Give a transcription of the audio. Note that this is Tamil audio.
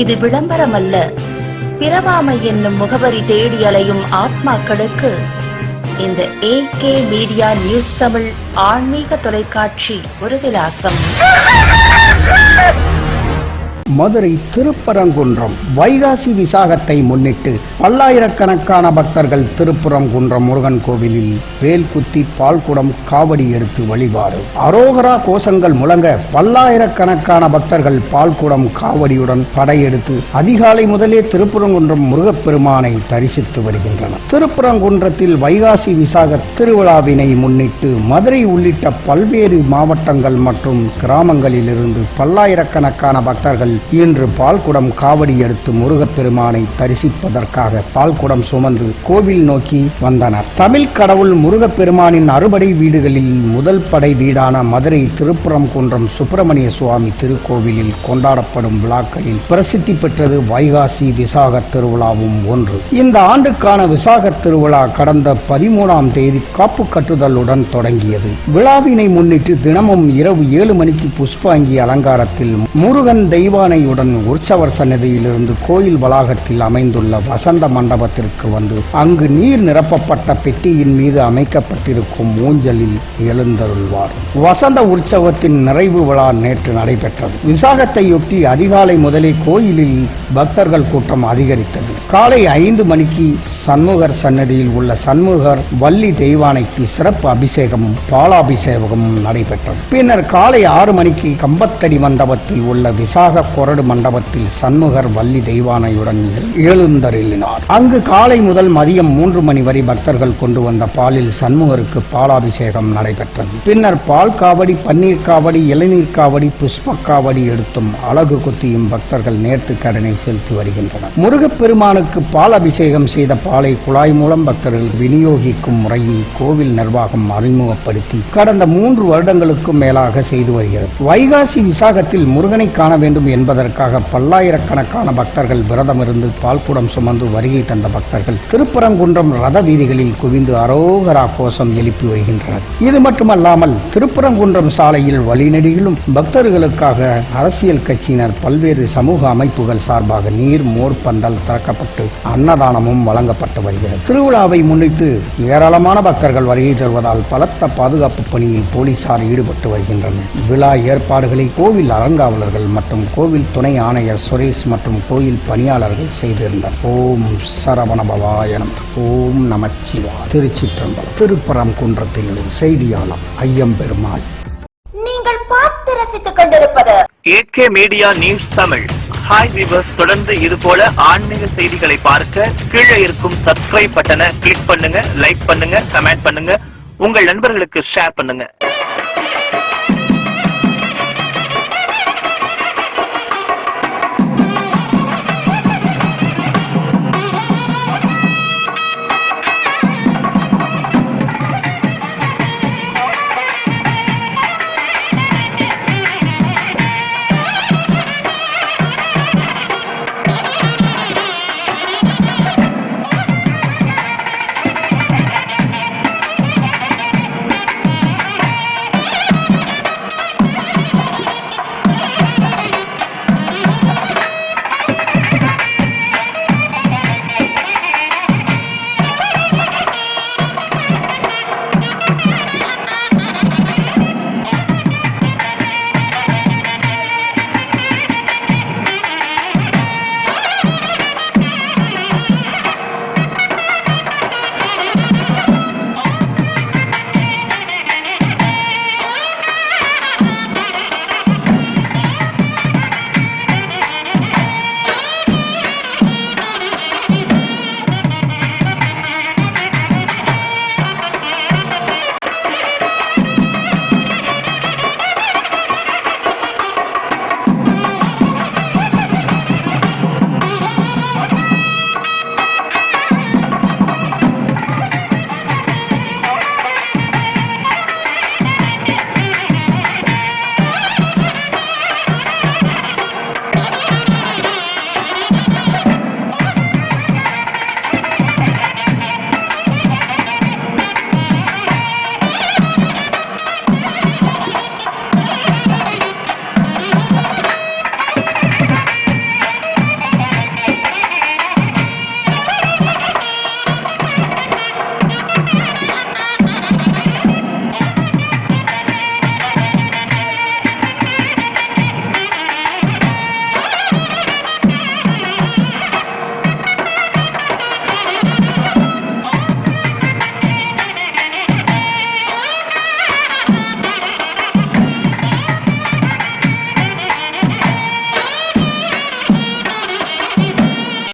இது விளம்பரமல்ல. பிறவாமை என்னும் முகவரி தேடி அலையும் ஆத்மாக்களுக்கு இந்த ஏகே மீடியா நியூஸ் தமிழ் ஆன்மீக தொலைக்காட்சி ஒரு விலாசம். மதுரை திருப்பரங்குன்றம் வைகாசி விசாகத்தை முன்னிட்டு பல்லாயிரக்கணக்கான பக்தர்கள் திருப்பரங்குன்றம் முருகன் கோவிலில் வேல் குத்தி பால்குடம் காவடி எடுத்து வழிபாடு. அரோகரா கோஷங்கள் முழங்க பல்லாயிரக்கணக்கான பக்தர்கள் பால்குடம் காவடியுடன் படையெடுத்து அதிகாலை முதலே திருப்புறங்குன்றம் முருகப்பெருமானை தரிசித்து வருகின்றனர். திருப்புறங்குன்றத்தில் வைகாசி விசாக திருவிழாவினை முன்னிட்டு மதுரை உள்ளிட்ட பல்வேறு மாவட்டங்கள் மற்றும் கிராமங்களிலிருந்து பல்லாயிரக்கணக்கான பக்தர்கள் இன்று பால்குடம் காவடி எடுத்து முருகப்பெருமானை தரிசிப்பதற்காக பால்குடம் சுமந்து கோவில் நோக்கி வந்தனர். தமிழ் கடவுள் முருகப்பெருமானின் அறுபடை வீடுகளில் முதல் படை வீடான மதுரை திருப்புறங்குன்றம் சுப்பிரமணிய சுவாமி திருக்கோவிலில் கொண்டாடப்படும் விழாக்களில் பிரசித்தி பெற்றது வைகாசி விசாக திருவிழாவும் ஒன்று. இந்த ஆண்டுக்கான விசாக திருவிழா கடந்த பதிமூணாம் தேதி காப்பு கட்டுதலுடன் தொடங்கியது. விழாவினை முன்னிட்டு தினமும் இரவு ஏழு மணிக்கு புஷ்பாங்கி அலங்காரத்தில் முருகன் தெய்வானையுடன் உற்சவர் சன்னதியிலிருந்து கோயில் வளாகத்தில் அமைந்துள்ள வசந்த மண்டபத்திற்கு வந்து அங்கு நீர் நிரப்பப்பட்ட பெட்டியின் மீது அமைக்கப்பட்டிருக்கும் ஊஞ்சலில் எழுந்தருள்வார். வசந்த உற்சவத்தின் நிறைவு விழா நேற்று நடைபெற்றது. விசாகத்தையொட்டி அதிகாலை முதலே கோயிலில் பக்தர்கள் கூட்டம் அதிகரித்தது. காலை ஐந்து மணிக்கு சண்முகர் சன்னதியில் உள்ள சண்முகர் வள்ளி தெய்வானைக்கு சிறப்பு அபிஷேகமும் பாலாபிஷேகமும் நடைபெற்றது. பின்னர் காலை ஆறு மணிக்கு கம்பத்தடி மண்டபத்தில் உள்ள விசாக கொரடு மண்டபத்தில் சண்முகர் வள்ளி தெய்வானையுடன் எழுந்தருளினார். அங்கு காலை முதல் மதியம் மூன்று மணி வரை பக்தர்கள் கொண்டு வந்த பாலில் சண்முகருக்கு பாலாபிஷேகம் நடைபெற்றது. பின்னர் பால் காவடி பன்னீர் காவடி இளநீர் காவடி புஷ்ப காவடி எடுத்தும் அழகு குத்தியும் பக்தர்கள் நேர்த்து கடனை செலுத்தி வருகின்றனர். முருகப்பெருமானுக்கு பால் அபிஷேகம் செய்த பாலை குழாய் மூலம் பக்தர்கள் விநியோகிக்கும் முறையை கோவில் நிர்வாகம் அறிமுகப்படுத்தி கடந்த மூன்று வருடங்களுக்கும் மேலாக செய்து வருகிறது. வைகாசி விசாகத்தில் முருகனை காண வேண்டும் என்பதற்காக பல்லாயிரக்கணக்கான பக்தர்கள் விரதம் இருந்து பால்குடம் சுமந்து வருகை தந்த பக்தர்கள் திருப்பரங்குன்றம் ரத வீதிகளில் குவிந்து அரோகரா கோஷம் எழுப்பி வருகின்றனர். இது மட்டுமல்லாமல் திருப்பரங்குன்றம் சாலையில் வழிநெடுகிலும் பக்தர்களுக்காக அரசியல் கட்சியினர் பல்வேறு சமூக அமைப்புகள் சார்பாக நீர் மோர் பந்தல் திறக்கப்பட்டு அன்னதானமும் வழங்கப்பட்டு வருகிறது. திருவிழாவை முன்னிட்டு ஏராளமான பக்தர்கள் வருகை தருவதால் பலத்த பாதுகாப்பு பணியில் போலீசார் ஈடுபட்டு வருகின்றனர். விழா ஏற்பாடுகளை கோவில் அறங்காவலர்கள் மற்றும் கோவில் துணை ஆணையர் சுரேஷ் மற்றும் கோயில் பணியாளர்கள் செய்திருந்தனர். ஓம் சரவணபவாயனம் ஓம் நமச்சிவா திருச்சிற்றம்பலம் திருப்பரம் குன்றத்தில் செய்தியாளர் ஐயம்பெருமாள். நீங்கள் பார்த்து ரசித்துக் கொண்டிருப்பது AK media news Tamil. Hi viewers தொடர்ந்து இது போல ஆன்மீக செய்திகளை பார்க்க கீழே இருக்கும் சப்ஸ்கிரைப் பட்டனை கிளிக் பண்ணுங்க லைக் பண்ணுங்க கமெண்ட் பண்ணுங்க. உங்கள் நண்பர்களுக்கு ஷேர் பண்ணுங்க.